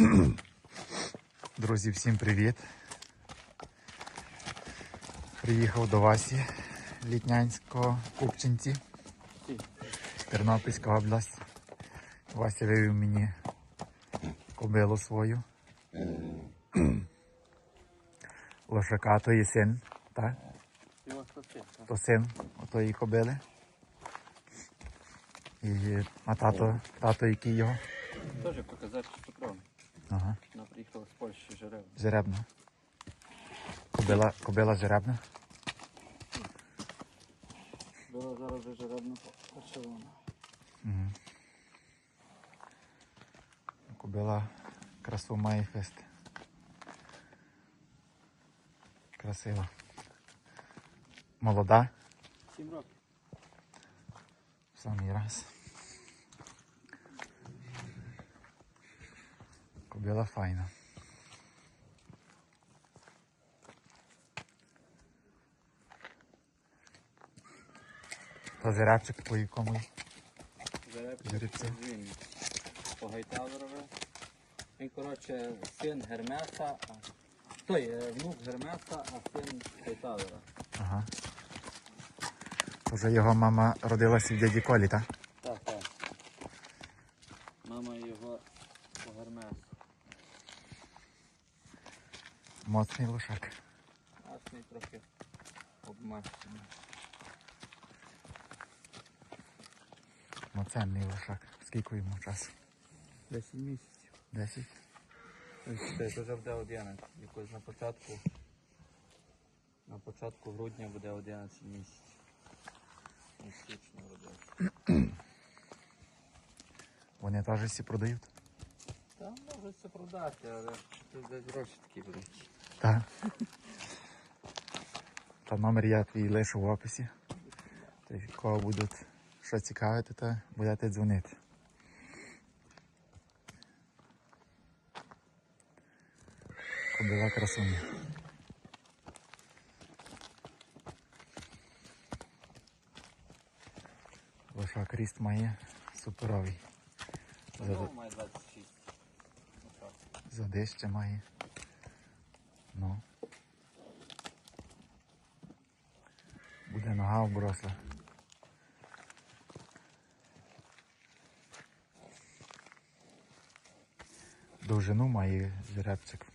Друзі, всім привіт. Приїхав до Васі Літнянського Купчинці, Тернопільська область. Вася вивів мені кобилу свою. Лошака, то є син, так? То син отої кобили. І, а тато, тато який його? Теж показати Петром. Ага, Вона приїхала з Польщі жереб. жеребна. Кобила, кобила жеребна. Була зараз вже жеребна почервона. Угу. Кобила красу має фест. Красива. Молода, Сім років. самий раз. Кобила файна. Та зирапчик по якому Жереб Жеребця. він. По Гайталерове. Він, коротше, син Гермеса, а... Той, е, внук Гермеса, а син Гайталера. Ага. Вже його мама родилася в дяді Колі, так. Мама його по Гермесу. Моцний лошак. Асний трохи обмащений. Моценний лошак. Скільки йому часу? 10 місяців. Десять? Це вже буде 11. Якось на початку. На початку грудня буде 11 місяців. Місячно родився. Вони теж всі продають? Та може це продати, але десь гроші такі великі. Так. Та номер я твій лишу в описі. То кого будуть що цікавити, то будете дзвонити. Кобила красуня. Лошак ріст має суперовий. Знову має 26. Ну, так. Задище має. Ну. Буде нога обросла. Довжину має жеребчик.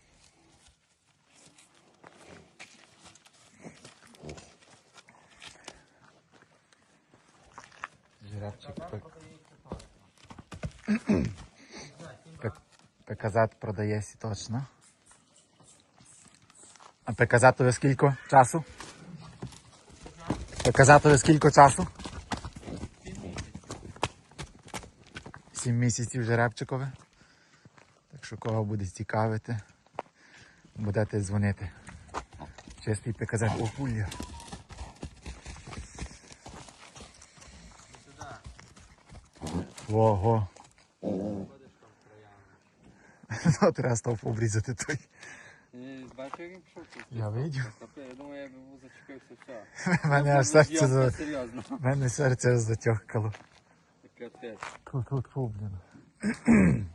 Жеребчик пек... пек... Пеказат продається точно. Пеказатове скільки часу? Пеказатове скільки часу? Сім місяців жеребчикове. Так що кого буде цікавити, будете дзвонити. Чистий пеказат опулля. Ого. Ну, треба стовп обрізати той. Як він пішов тут? Я видів. Капець, я думаю, я б був зачепився все. У мене аж серце за... Серйозно. Мене серце затьохкало. Капець. Тут, тут, фу, блін.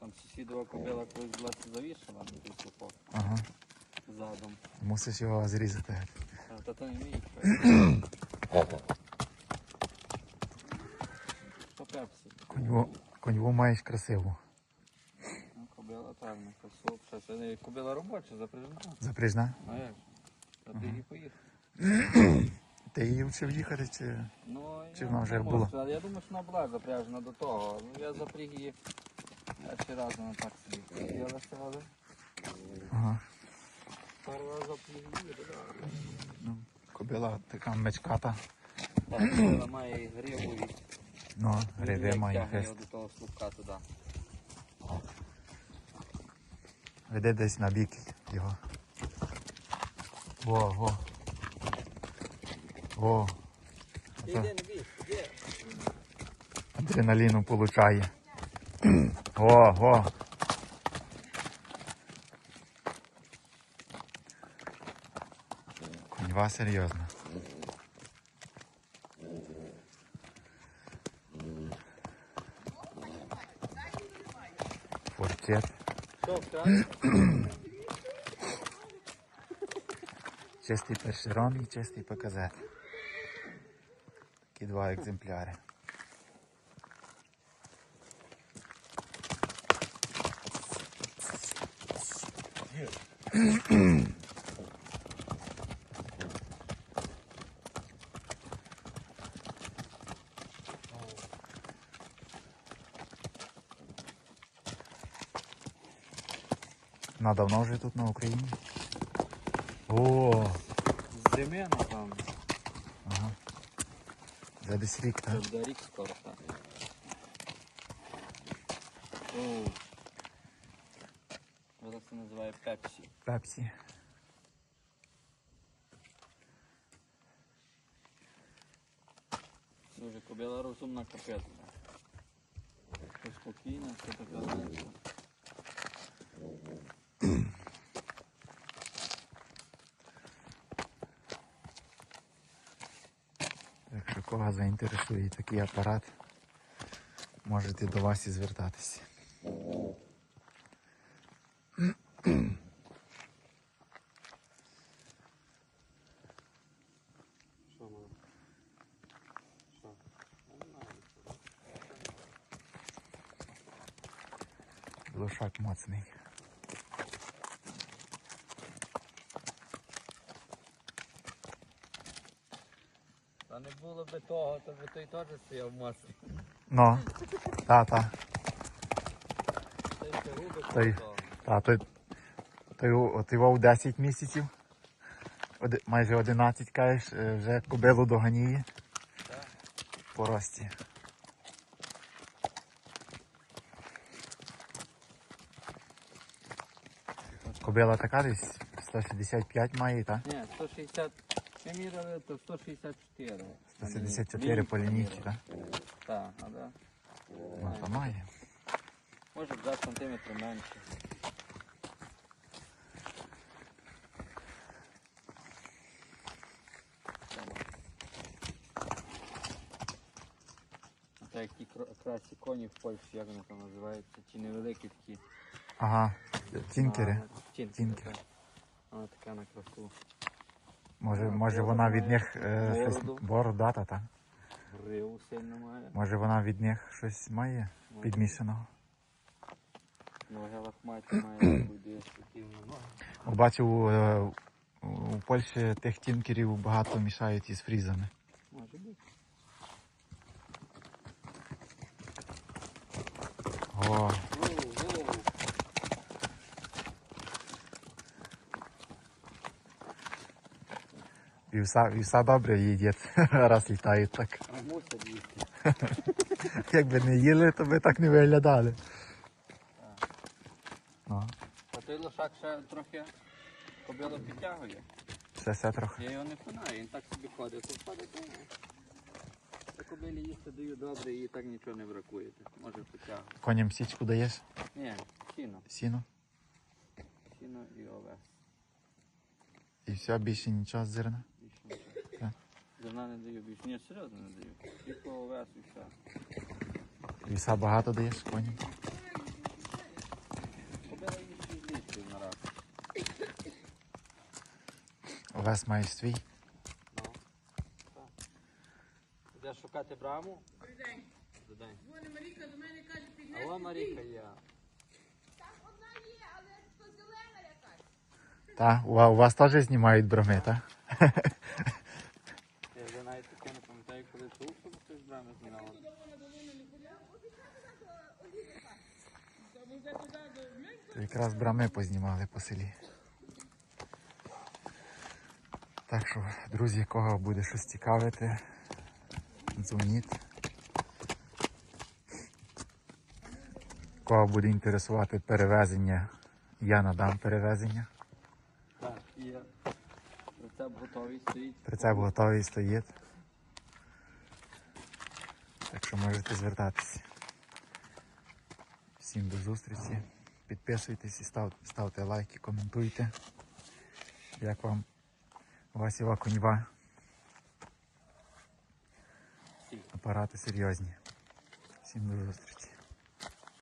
Там сусідова кобила колись була завішена на той супок Ага. задом. Мусиш його зрізати. А, Та то не мій. Попевся. Коньву, коньву маєш красиву. Що це не кобила робоча, запряжена. Запряжна. А як? Та ти її поїхав. Ти її вчив їхати чи. Ну, Чи я вона вже не можу була? сказати. Я думаю, що вона була запряжена до того. Ну, я запряг її. Перший раз вона так собі. Я весело. Ага. Пару раз запряг її, да. Ну, кобила така мечката. Так, вона має і гриву і Ну, гриви має тягне його до того слупка туди. Веде десь на бік його. Во, во. Во. Адреналіну получає. О, о. Коньва серйозна. форчет. Що, все? Чистий першерон і чистий ПКЗ. Такі два екземпляри. На давно вже тут на Україні. О, З зими, напевно. ага. За десь рік, Це так? буде рік скоро, так. О. Зараз це називає Пепсі. Пепсі. Дуже кобила розумна капець. Все спокійно, все таке. Кого заінтересує такий апарат, можете до вас і звертатися. Глушак моцний. Та не було би того, то би той теж стояв моцний. Ну, та, та. Той ще Той. того. Та, той, той, от його в 10 місяців, оди- майже 11, кажеш, е, вже кобилу доганіє по рості. Кобила така десь 165 має, так? Ні, 160. Ми міряли, то 164. 174 по лінійці, так? Так, а да. Ну, то має. Може 2 сантиметри менше. Це як ті красі коні в Польщі, як вони там називаються, ті невеликі такі. Ага, Тінкери. Тінкери. Вона така на красу. Може, може вона від них е, щось Бороду. бородата, так? Гриву сильно має. Може вона від них щось має підмішаного. Ноги лохматі має, буде ноги. Бачив е, у Польщі тих тінкерів багато мішають із фрізами. Вівса, вівса добре їдять, раз літають так. А мусять їсти. Якби не їли, то би так не виглядали. Ну, А той лошак ще трохи кобилу підтягує. все, все трохи. Я його не пинаю, він так собі ходить, то впаде то. Я кобилі їсти даю добре і так нічого не бракує. Може підтягувати. Коням січку даєш, Ні, сіно. сіно, Сіно і овес. і все, більше нічого з зерна. Зерна не даю більше. Ні, серйозно не даю. Тільки овес і все. Вівса багато даєш коням. Кобила їсть 6 літрів на раз. Овес маєш свій. Ну, так. Йдеш шукати браму? Добрий день. Добрий день. Дзвони Маріка до мене каже, А підняти. Маріка є. Там одна є, але то зелена якась. Та, у, ва- у вас теж знімають броми, так? Я вже навіть таке не пам'ятаю, коли чув, щоб хтось брами знімав. Туди вона долина не ходила. Тому вже туди до Мелька. Якраз брами познімали по селі. Так що, друзі, кого буде щось цікавити, дзвоніть. Кого буде інтересувати перевезення, я надам перевезення. Так, є. Рецепт готовий стоїть. Прицеп готовий стоїть. Так що можете звертатися. Всім до зустрічі. Підписуйтесь і став, ставте лайки, коментуйте. Як вам Васіва коньва? Апарати серйозні. Всім до зустрічі.